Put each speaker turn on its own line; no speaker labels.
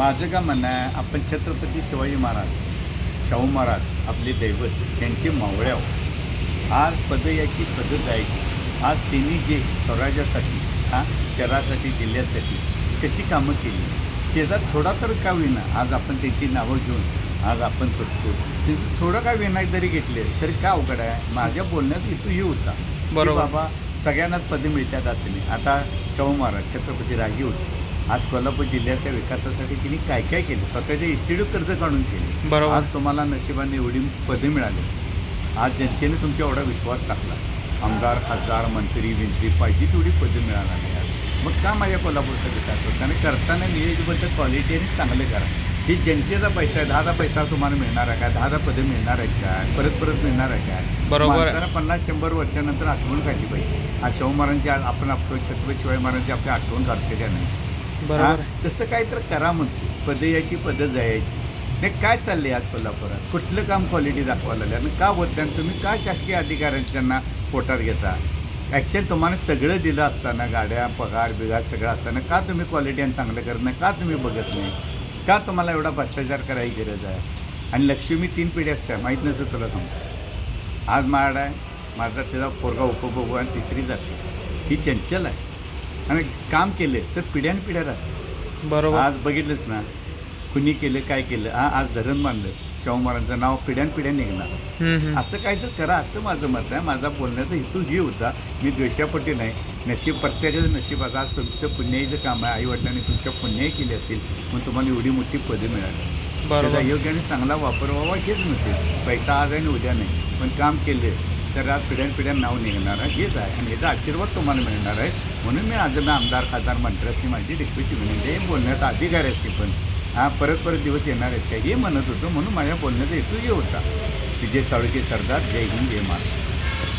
माझं का म्हणणं आहे आपण छत्रपती शिवाजी महाराज शाहू महाराज आपले दैवत यांची मावळ्यावर आज पद याची पद जायची. आज त्यांनी जे स्वराज्यासाठी हा शहरासाठी जिल्ह्यासाठी कशी कामं केली त्याचा थोडा तर का विना आज आपण त्याची नावं घेऊन आज आपण करतो त्यांचं थोडं का विना जरी घेतले तरी काय अवघड आहे? माझ्या बोलण्यात हेतू हे होता. की
बरोबर.
बाबा सगळ्यांनाच पदे मिळतात असं नाही. आता शाहू महाराज छत्रपती राजे होते. आज कोल्हापूर जिल्ह्याच्या विकासासाठी तिने काय काय केले? स्वतःचे इन्स्टिट्यूट कर्ज काढून केले.
बरोबर.
आज तुम्हाला नशिबाने एवढी पदे मिळाली. आज जनतेने तुमच्या एवढा विश्वास टाकला. आमदार खासदार मंत्री विंत्री पाहिजे तेवढी पदे मिळाला नाही आज. मग का माझ्या कोल्हापूरचा विकास होता? आणि करताना नियोजबद्ध क्वालिटी आणि चांगलं करा. ही जनतेचा पैसा आहे. दहा दहा पैसा तुम्हाला मिळणार आहे काय दहा दहा पदे मिळणार आहेत काय परत परत मिळणार आहे काय
बरोबर. आहे.
पन्नास शंभर वर्षानंतर आठवण काढली पाहिजे. आज शाहू महाराजांची आज आपण आपलं छत्रपती शिवाजी महाराजांची आपली आठवण काढते का नाही?
बरोबर?
तसं काय तर करा म्हणतो. पद यायची पद जायची. नाही काय चाललंय आज कोल्हापुरात? कुठलं काम क्वालिटी दाखवायला लागलं आणि का नाही आणि तुम्ही का शासकीय अधिकाऱ्यांच्यांना पोटात घेता? ॲक्शन तुम्हाला सगळं दिलं असताना गाड्या पगार बिगार सगळं असताना का तुम्ही क्वालिटी आणि चांगलं करत नाही? का तुम्ही बघत नाही? का तुम्हाला एवढा भ्रष्टाचार करायची गरज आहे? आणि लक्ष्मी तीन पिढी असत्या माहीत नसतं तुला सांगतो. आज माड आहे माझा त्याचा पोरगा उपभोग आणि तिसरी जाते. ही चंचल आहे. आणि काम केले तर पिढ्यान पिढ्या राहते
बरोबर.
आज बघितलंच ना कुणी केलं काय केलं? हा आज धरण बांधलं. शाहू महाराजांचं नाव पिढ्यान पिढ्या निघणार. असं काय तर करा असं माझं मत आहे. माझा बोलण्याचा हेतू ही होता मी द्वेषापट्टी नाही. नशीब प्रत्येकाचं नशिबाचं आज तुमचं पुण्याईचं काम आहे. आईवडिलांनी तुमच्या पुण्याई केली असतील मग तुम्हाला एवढी मोठी पदे मिळाली. त्याचा
बरोबर
योग्य आणि चांगला वापर व्हावा हेच नव्हते पैसा आज आणि उद्या नाही. पण काम केले तर आज पिढ्यान पिढ्यान नाव निघणार आहे. हेच आहे. आणि याचा आशीर्वाद तुम्हाला मिळणार आहे. म्हणून मी आज मी आमदार खासदार मंत्र्यासनी माझी रिक्वेस्ट विनंती आहे म्हणजे बोलण्याचा अधिकार असते पण. हा परत परत दिवस येणार आहेत का? हे म्हणत होतो. म्हणून माझ्या बोलण्याचा हेतू हे होता. विजय साळुके सरदार. जय हिंद जय महाराष्ट्र.